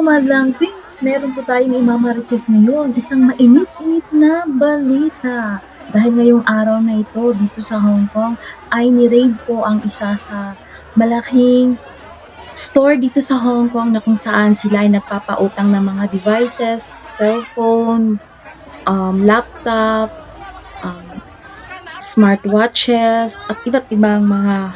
madlang Pinks! Meron po tayong imamarites ngayon. Isang mainit-init na balita. Dahil ngayong araw na ito dito sa Hong Kong ay ni-raid po ang isa sa malaking store dito sa Hong Kong na kung saan sila ay nagpapautang ng mga devices, cellphone, um, laptop, um, smartwatches, at iba't ibang mga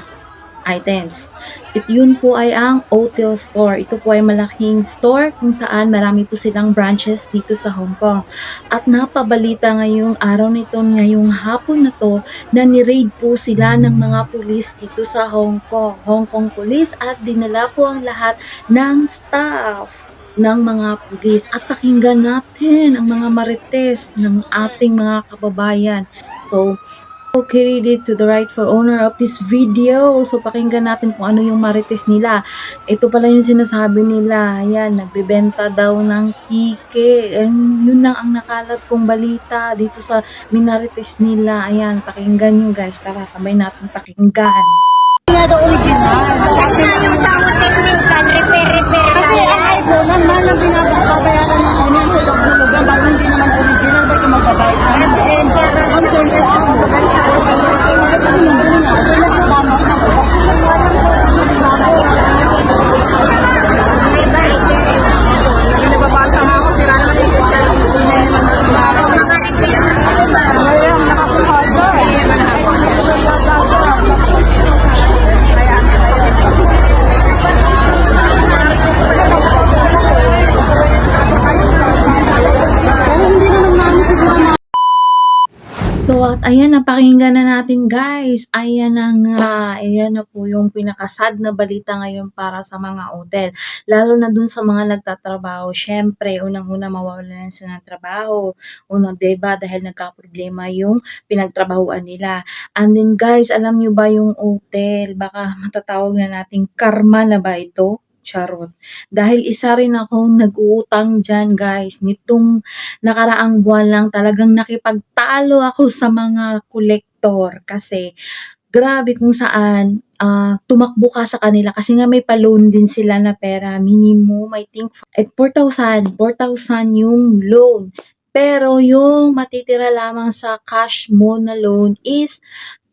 items. It yun po ay ang Otil Store. Ito po ay malaking store kung saan marami po silang branches dito sa Hong Kong. At napabalita ngayong araw na ito, ngayong hapon na to, na ni-raid po sila ng mga pulis dito sa Hong Kong. Hong Kong Police at dinala po ang lahat ng staff ng mga pulis at pakinggan natin ang mga marites ng ating mga kababayan. So, it to the rightful owner of this video. So, pakinggan natin kung ano yung marites nila. Ito pala yung sinasabi nila. Ayan, nagbebenta daw ng tike. And yun lang ang nakalat kong balita dito sa minarites nila. Ayan, pakinggan nyo guys. Tara, sabay natin pakinggan. nga daw original. Kasi sa hotel minsan, repair-repair Kasi ang iPhone, ang mahal na binabayaran ng ayan, napakinggan na natin guys. Ayan na nga. Ayan na po yung pinakasad na balita ngayon para sa mga hotel. Lalo na dun sa mga nagtatrabaho. Siyempre, unang-una mawawalan sila ng trabaho. Una, diba? Dahil nagka-problema yung pinagtrabahuan nila. And then guys, alam nyo ba yung hotel? Baka matatawag na nating karma na ba ito? Charot. Dahil isa rin ako nag-uutang dyan guys. Nitong nakaraang buwan lang talagang nakipagtalo ako sa mga kolektor. Kasi grabe kung saan ah, tumakbo ka sa kanila. Kasi nga may pa-loan din sila na pera. Minimum I think eh, 4,000 4,000 yung loan. Pero yung matitira lamang sa cash mo na loan is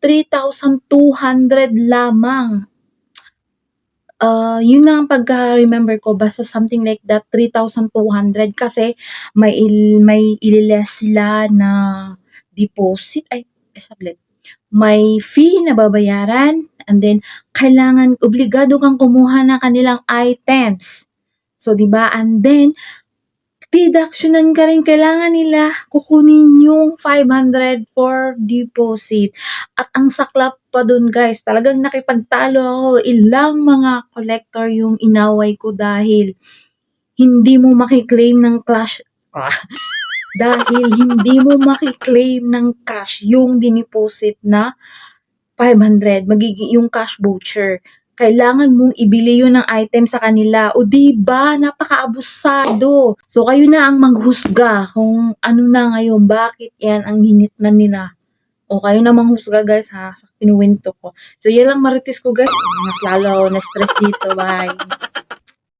3,200 lamang Ah, yun lang ang pagka-remember ko basta something like that 3,200 kasi may il, may ililes sila na deposit ay saglit. May fee na babayaran and then kailangan obligado kang kumuha ng kanilang items. So di ba? And then deductionan ka rin kailangan nila kukunin yung 500 for deposit at ang saklap pa dun guys, talagang nakipagtalo ako. Ilang mga collector yung inaway ko dahil hindi mo makiklaim ng cash. Ah, dahil hindi mo makiklaim ng cash yung diniposit na 500, magiging yung cash voucher. Kailangan mong ibili yun ng item sa kanila. O di ba napakaabusado. So kayo na ang maghusga kung ano na ngayon, bakit yan ang hinit na nila. O kayo na manghusga guys ha, sa kinuwento ko. So yan lang marites ko guys. Mas lalo ako na stress dito. Bye.